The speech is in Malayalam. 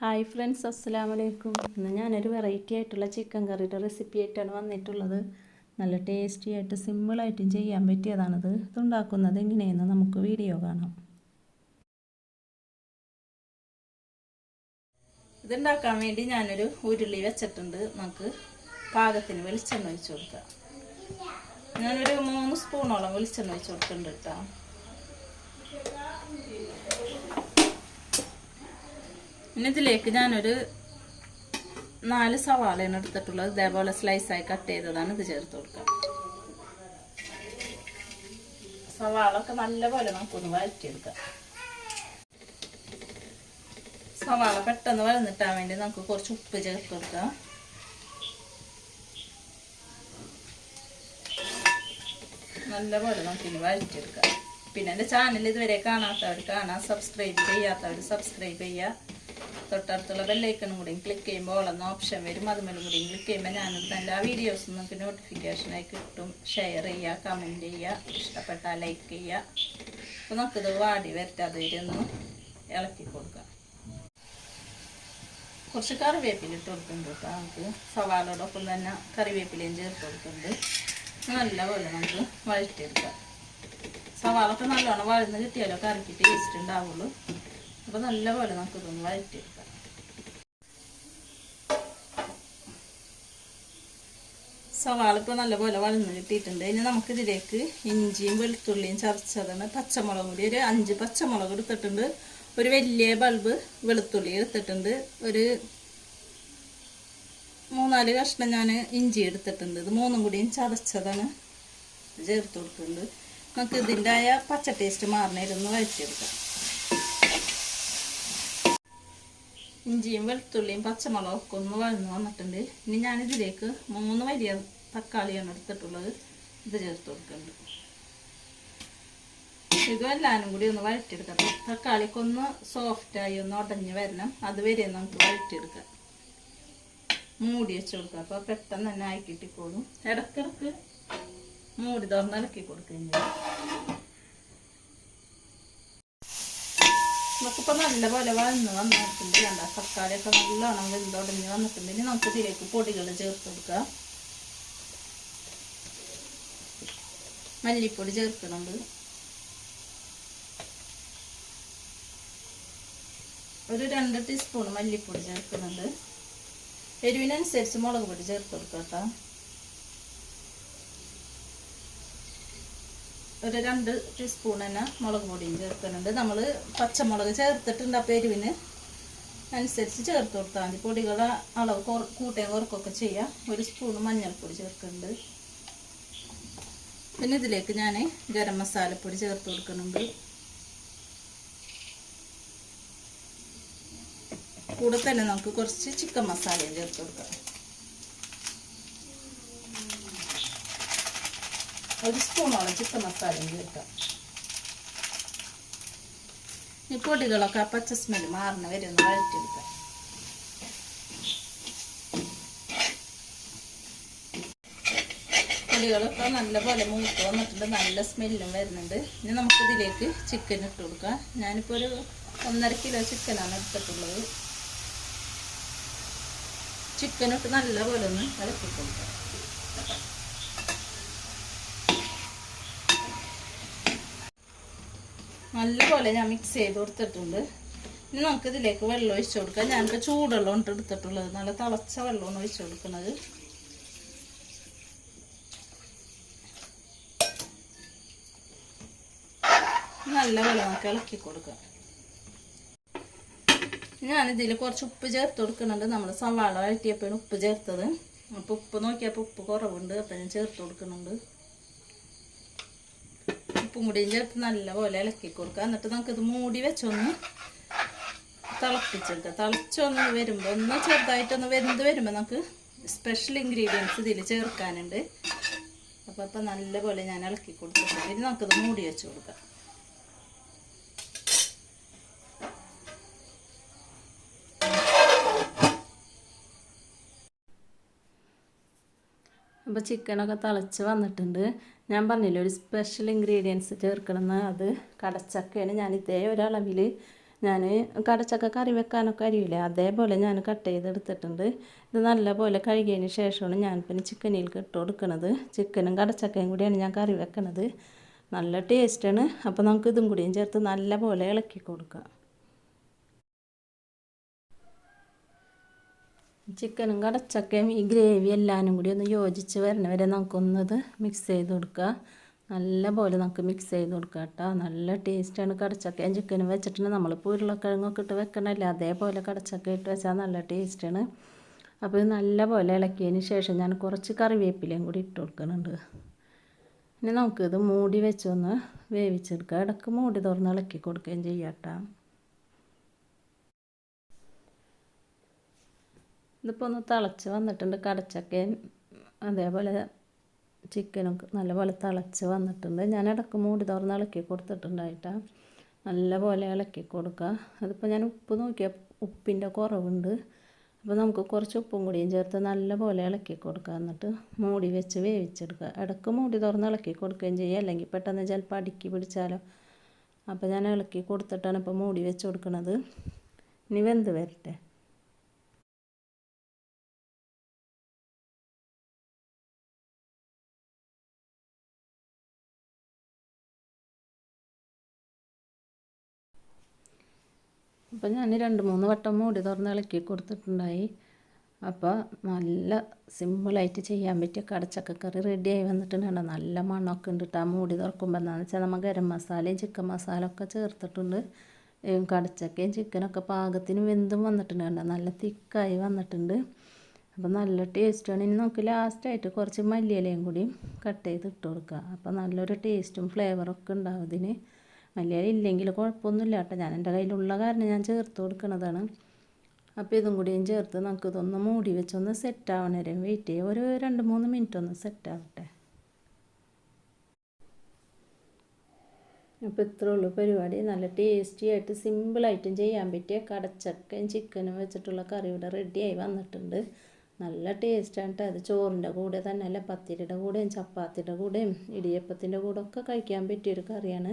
ഹായ് ഫ്രണ്ട്സ് അസ്സാം വലൈക്കും ഇന്ന് ഞാനൊരു വെറൈറ്റി ആയിട്ടുള്ള ചിക്കൻ കറിയുടെ റെസിപ്പി ആയിട്ടാണ് വന്നിട്ടുള്ളത്. നല്ല ടേസ്റ്റി ആയിട്ട് സിമ്പിളായിട്ടും ചെയ്യാൻ പറ്റിയതാണിത്. ഇതുണ്ടാക്കുന്നത് എങ്ങനെയെന്ന് നമുക്ക് വീഡിയോ കാണാം. ഇതുണ്ടാക്കാൻ വേണ്ടി ഞാനൊരു ഉരുളി വെച്ചിട്ടുണ്ട്. നമുക്ക് പാകത്തിന് വെളിച്ചെണ്ണ ഒഴിച്ചു കൊടുക്കാം. ഞാനൊരു മൂന്ന് സ്പൂണോളം വെളിച്ചെണ്ണ ഒഴിച്ചു കൊടുക്കുന്നുണ്ട് കേട്ടോ. ഇനി ഇതിലേക്ക് ഞാനൊരു നാല് സവാളയാണ് എടുത്തിട്ടുള്ളത്. ഇതേപോലെ സ്ലൈസായി കട്ട് ചെയ്തതാണ്. ഇത് ചേർത്ത് കൊടുക്കുക സവാള ഒക്കെ നല്ലപോലെ നമുക്കൊന്ന് വഴറ്റിയെടുക്കാം. സവാള പെട്ടെന്ന് വഴന്നിട്ടാൻ വേണ്ടി നമുക്ക് കുറച്ച് ഉപ്പ് ചേർത്ത് കൊടുക്കാം. നല്ലപോലെ നമുക്കിനി വഴറ്റിയെടുക്കാം. പിന്നെ എന്റെ ചാനൽ ഇതുവരെ കാണാത്തവർ കാണാം. സബ്സ്ക്രൈബ് ചെയ്യാത്തവർ സബ്സ്ക്രൈബ് ചെയ്യുക. തൊട്ടടുത്തുള്ള ബെല്ലൈക്കണും കൂടി ക്ലിക്ക് ചെയ്യുമ്പോൾ എന്ന ഓപ്ഷൻ വരും. അതുമേലും കൂടി ക്ലിക്ക് ചെയ്യുമ്പോൾ ഞാനിടുന്ന എല്ലാ വീഡിയോസും നിങ്ങൾക്ക് നോട്ടിഫിക്കേഷനായി കിട്ടും. ഷെയർ ചെയ്യുക കമന്റ് ചെയ്യുക ഇഷ്ടപ്പെട്ടാൽ ലൈക്ക് ചെയ്യുക. അപ്പോൾ നമുക്കിത് വാടി വരട്ടാതെ ഇരുന്ന് ഇളക്കി കൊടുക്കാം കുറച്ച് കറിവേപ്പില ഇട്ട് കൊടുക്കുന്നുണ്ട് കേട്ടോ നമുക്ക്. സവാളോടൊപ്പം തന്നെ കറിവേപ്പിലയും ചേർത്ത് കൊടുക്കുന്നുണ്ട്. നല്ലപോലെ നമുക്ക് വഴറ്റിയെടുക്കാം. സവാളൊക്കെ നല്ലോണം വഴന്ന് കിട്ടിയാലോ കറിക്ക് ടേസ്റ്റ് ഉണ്ടാവുള്ളൂ. അപ്പോൾ നല്ലപോലെ നമുക്കിതൊന്ന് വഴറ്റിയെടുക്കാം. സവാള ഇപ്പോൾ നല്ലപോലെ വളർന്ന് കിട്ടിയിട്ടുണ്ട്. ഇനി നമുക്കിതിലേക്ക് ഇഞ്ചിയും വെളുത്തുള്ളിയും ചതച്ചതാണ് പച്ചമുളകും കൂടി. ഒരു അഞ്ച് പച്ചമുളക് എടുത്തിട്ടുണ്ട്. ഒരു വലിയ ബൾബ് വെളുത്തുള്ളി എടുത്തിട്ടുണ്ട്. ഒരു മൂന്നാൽ കഷ്ണം ഞാൻ ഇഞ്ചി എടുത്തിട്ടുണ്ട്. ഇത് മൂന്നും കൂടിയും ചതച്ചതാണ് ചേർത്ത് കൊടുക്കുന്നുണ്ട് നമുക്ക് ഇതിന്റെ ആയ പച്ച ടേസ്റ്റ് മാറണേലൊന്ന് വഴറ്റിയെടുക്കാം. ഇഞ്ചിയും വെളുത്തുള്ളിയും പച്ചമുളകൊക്കെ ഒന്ന് വഴന്ന് വന്നിട്ടുണ്ട്. ഇനി ഞാനിതിലേക്ക് മൂന്ന് വലിയ തക്കാളിയാണ് എടുത്തിട്ടുള്ളത്. ഇത് ചേർത്ത് കൊടുക്കുന്നുണ്ട്. ഇതും കൂടി ഒന്ന് വഴറ്റിയെടുക്കാം. തക്കാളിക്കൊന്ന് സോഫ്റ്റായി ഒന്ന് ഉടഞ്ഞ് വരണം. അതുവരെ നമുക്ക് വഴറ്റിയെടുക്കാം. മൂടി വെച്ച് കൊടുക്കാം. അപ്പോൾ പെട്ടെന്ന് തന്നെ ആയി കിട്ടിക്കോളും ഇടക്കിടക്ക് മൂടി തുറന്നിറക്കി കൊടുക്കുകയും ചെയ്യും. നമുക്കിപ്പോൾ നല്ലപോലെ വന്ന് വന്നിട്ടുണ്ട്. വേണ്ട തക്കാളിയൊക്കെ നല്ലോണം വെന്തുടഞ്ഞ് വന്നിട്ടുണ്ട്. ഇനി നമുക്ക് ഇതിലേക്ക് പൊടികൾ ചേർത്ത് കൊടുക്കാം. മല്ലിപ്പൊടി ചേർക്കുന്നുണ്ട് ഒരു രണ്ട് ടീസ്പൂൺ മല്ലിപ്പൊടി ചേർക്കുന്നുണ്ട് എരിവിനനുസരിച്ച് മുളക് പൊടി ചേർത്ത് കൊടുക്കാം കേട്ടോ. ഒരു രണ്ട് ടീസ്പൂൺ തന്നെ മുളക് പൊടിയും ചേർക്കുന്നുണ്ട്. നമ്മൾ പച്ചമുളക് ചേർത്തിട്ടുണ്ട് അപ്പോൾ എരിവിന്. അനുസരിച്ച് ചേർത്ത് കൊടുത്താൽ മതി. പൊടികളെ അളവ് കൂട്ടുകയും കുറക്കൊക്കെ ചെയ്യാം. ഒരു സ്പൂൺ മഞ്ഞൾപ്പൊടി ചേർക്കുന്നുണ്ട്. പിന്നെ ഇതിലേക്ക് ഞാൻ ഗരം മസാലപ്പൊടി ചേർത്ത് കൊടുക്കുന്നുണ്ട്. കൂടെ തന്നെ നമുക്ക് കുറച്ച് ചിക്കൻ മസാലയും ചേർത്ത് കൊടുക്കാം. ഒരു സ്പൂണോളം ചിക്കൻ മസാലയും ചേർക്കാം ഈ പൊടികളൊക്കെ പച്ച സ്മെൽ മാറുന്ന വരെ ഒന്ന് വഴറ്റിയെടുക്കാം. പൊടികളൊക്കെ നല്ലപോലെ മൂത്ത് വന്നിട്ടുണ്ട്. നല്ല സ്മെല്ലും വരുന്നുണ്ട്. ഇനി നമുക്ക് ഇതിലേക്ക് ചിക്കൻ ഇട്ട് കൊടുക്കാം. ഞാനിപ്പോൾ ഒരു ഒന്നര കിലോ ചിക്കനാണ് എടുത്തിട്ടുള്ളത്. ചിക്കനിട്ട് നല്ലപോലെ ഒന്ന് ഇളക്കി കൊടുക്കാം നല്ലപോലെ ഞാൻ മിക്സ് ചെയ്ത് കൊടുത്തിട്ടുണ്ട്. ഇനി നമുക്ക് ഇതിലേക്ക് വെള്ളം ഒഴിച്ചു കൊടുക്കാം. ഞാനിപ്പോൾ ചൂടുവെള്ളം എടുത്തിട്ടുള്ളത്. നല്ല തിളച്ച വെള്ളമാണ് ഒഴിച്ചു കൊടുക്കുന്നത്. നല്ലപോലെ നമുക്ക് ഇളക്കി കൊടുക്കാം. ഞാനിതിൽ കുറച്ച് ഉപ്പ് ചേർത്ത് കൊടുക്കുന്നുണ്ട്. നമ്മൾ സവാള വഴറ്റിയപ്പോഴാണ് ഉപ്പ് ചേർത്തത്. അപ്പോൾ ഉപ്പ് നോക്കിയപ്പോൾ ഉപ്പ് കുറവുണ്ട്. അപ്പം ഞാൻ ചേർത്ത് കൊടുക്കുന്നുണ്ട്. ഉപ്പും കൂടിയും ചേർത്ത് നല്ലപോലെ ഇളക്കി കൊടുക്കുക. എന്നിട്ട് നമുക്കിത് മൂടി വെച്ചൊന്ന് തിളപ്പിച്ചെടുക്കുക തിളച്ചൊന്ന് വരുമ്പോൾ ഒന്ന് ചെറുതായിട്ടൊന്ന് വെന്ത് വരുമ്പോൾ നമുക്ക് സ്പെഷ്യൽ ഇൻഗ്രീഡിയൻസ് ഇതിൽ ചേർക്കാനുണ്ട്. അപ്പോൾ അപ്പം നല്ലപോലെ ഞാൻ ഇളക്കി കൊടുത്തിട്ടുണ്ട്. ഇനി നമുക്കിത് മൂടി വെച്ച് കൊടുക്കാം. അപ്പോൾ ചിക്കനൊക്കെ തിളച്ച് വന്നിട്ടുണ്ട്. ഞാൻ പറഞ്ഞില്ലേ ഒരു സ്പെഷ്യൽ ഇൻഗ്രീഡിയൻസ് ചേർക്കണമെന്ന് അത് കടച്ചക്കയാണ്. ഞാൻ ഇതേ ഒരളവിൽ ഞാൻ കടച്ചക്ക കറി വെക്കാനൊക്കെ അറിയില്ലേ അതേപോലെ ഞാൻ കട്ട് ചെയ്തെടുത്തിട്ടുണ്ട്. ഇത് നല്ലപോലെ കഴുകിയതിന് ശേഷമാണ് ഞാൻ പിന്നെ ചിക്കനിലേക്ക് ഇട്ട് കൊടുക്കുന്നത് ചിക്കനും കടച്ചക്കയും കൂടിയാണ് ഞാൻ കറി വെക്കണത്. നല്ല ടേസ്റ്റാണ് അപ്പോൾ നമുക്ക് ഇതും കൂടിയും ചേർത്ത് നല്ലപോലെ ഇളക്കി കൊടുക്കാം. ചിക്കനും കടച്ചക്കയും ഈ ഗ്രേവി എല്ലാനും കൂടി ഒന്ന് യോജിച്ച് വരണ വരെ നമുക്കൊന്നത് മിക്സ് ചെയ്ത് കൊടുക്കുക. നല്ല പോലെ നമുക്ക് മിക്സ് ചെയ്ത് കൊടുക്കുക കേട്ടോ. നല്ല ടേസ്റ്റാണ് കടച്ചക്കയും ചിക്കനും നമ്മൾ ഉരുളക്കിഴങ്ങൊക്കെ ഇട്ട് വെക്കണമല്ലേ അതേപോലെ കടച്ചക്ക ഇട്ട് വെച്ചാൽ നല്ല ടേസ്റ്റാണ് അപ്പോൾ നല്ല പോലെ ഇളക്കിയതിന് ശേഷം ഞാൻ കുറച്ച് കറിവേപ്പിലയും കൂടി ഇട്ട് കൊടുക്കുന്നുണ്ട്. ഇനി നമുക്കിത് മൂടി വെച്ചൊന്ന് വേവിച്ചെടുക്കുക. ഇടയ്ക്ക് മൂടി തുറന്ന് ഇളക്കി കൊടുക്കുകയും ചെയ്യാം കേട്ടോ. ഇതിപ്പോൾ ഒന്ന് തിളച്ച് വന്നിട്ടുണ്ട്. കടച്ചക്കയും അതേപോലെ ചിക്കനും നല്ലപോലെ തിളച്ച് വന്നിട്ടുണ്ട്. ഞാൻ ഇടയ്ക്ക് മൂടി തുറന്ന് ഇളക്കി കൊടുത്തിട്ടുണ്ടായിട്ടാ. നല്ലപോലെ ഇളക്കി കൊടുക്കുക അതിപ്പോൾ ഞാൻ ഉപ്പ് നോക്കിയ ഉപ്പിന്റെ കുറവുണ്ട്. അപ്പോൾ നമുക്ക് കുറച്ച് ഉപ്പും കൂടിയും ചേർത്ത് നല്ലപോലെ ഇളക്കി കൊടുക്കുക എന്നിട്ട് മൂടി വെച്ച് വേവിച്ചെടുക്കുക ഇടയ്ക്ക് മൂടി തുറന്ന് ഇളക്കി കൊടുക്കുകയും ചെയ്യുക അല്ലെങ്കിൽ പെട്ടെന്ന് ചിലപ്പോൾ അടുക്കി പിടിച്ചാലോ. അപ്പോൾ ഞാൻ ഇളക്കി കൊടുത്തിട്ടാണ് ഇപ്പോൾ മൂടി വെച്ച് കൊടുക്കുന്നത് ഇനി വെന്ത് വരട്ടെ. അപ്പോൾ ഞാൻ രണ്ട് മൂന്ന് വട്ടം മൂടി തുറന്ന് ഇളക്കി കൊടുത്തിട്ടുണ്ടായി. അപ്പോൾ നല്ല സിമ്പിളായിട്ട് ചെയ്യാൻ പറ്റിയ കടച്ചക്കക്കറി റെഡിയായി വന്നിട്ടുണ്ട് നല്ല മണമൊക്കെ ഉണ്ട് ആ മൂടി തുറക്കുമ്പോൾ എന്താണെന്ന് വെച്ചാൽ നമ്മൾ ഗരം മസാലയും ചിക്കൻ മസാല ഒക്കെ ചേർത്തിട്ടുണ്ട്. കടച്ചക്കയും ചിക്കനൊക്കെ പാകത്തിന് വെന്തും വന്നിട്ടുണ്ട് നല്ല തിക്കായി വന്നിട്ടുണ്ട്. അപ്പോൾ നല്ല ടേസ്റ്റാണ് ഇനി നമുക്ക് ലാസ്റ്റായിട്ട് കുറച്ച് മല്ലിയിലയും കൂടി കട്ട് ചെയ്ത് ഇട്ട് കൊടുക്കുക അപ്പോൾ നല്ലൊരു ടേസ്റ്റും ഫ്ലേവറൊക്കെ ഉണ്ടാവും ഇതിന് മല്ലിയില ഇല്ലെങ്കിൽ കുഴപ്പമൊന്നുമില്ല കേട്ടോ. ഞാൻ എന്റെ കയ്യിലുള്ള കാരണം ഞാൻ ചേർത്ത് കൊടുക്കുന്നതാണ് അപ്പോൾ ഇതും കൂടിയും ചേർത്ത് നമുക്ക് ഇതൊന്ന് മൂടി വെച്ചൊന്ന് സെറ്റ് ആവണ വെയിറ്റ് ചെയ്യുക ഒരു രണ്ട് മൂന്ന് മിനിറ്റ് ഒന്ന് സെറ്റ് ആവട്ടെ. അപ്പോൾ ഇത്രേ ഉള്ളൂ പരിപാടി. നല്ല ടേസ്റ്റി ആയിട്ട് സിമ്പിളായിട്ടും ചെയ്യാൻ പറ്റിയ കടച്ചക്കയും ചിക്കനും വെച്ചിട്ടുള്ള കറി ഇവിടെ റെഡിയായി വന്നിട്ടുണ്ട്. നല്ല ടേസ്റ്റാണ് അത് ചോറിന്റെ കൂടെ തന്നെ അല്ല? പത്തിരിയുടെ കൂടെയും ചപ്പാത്തിയുടെ കൂടെയും ഇടിയപ്പത്തിന്റെ കൂടെ ഒക്കെ കഴിക്കാൻ പറ്റിയൊരു കറിയാണ്.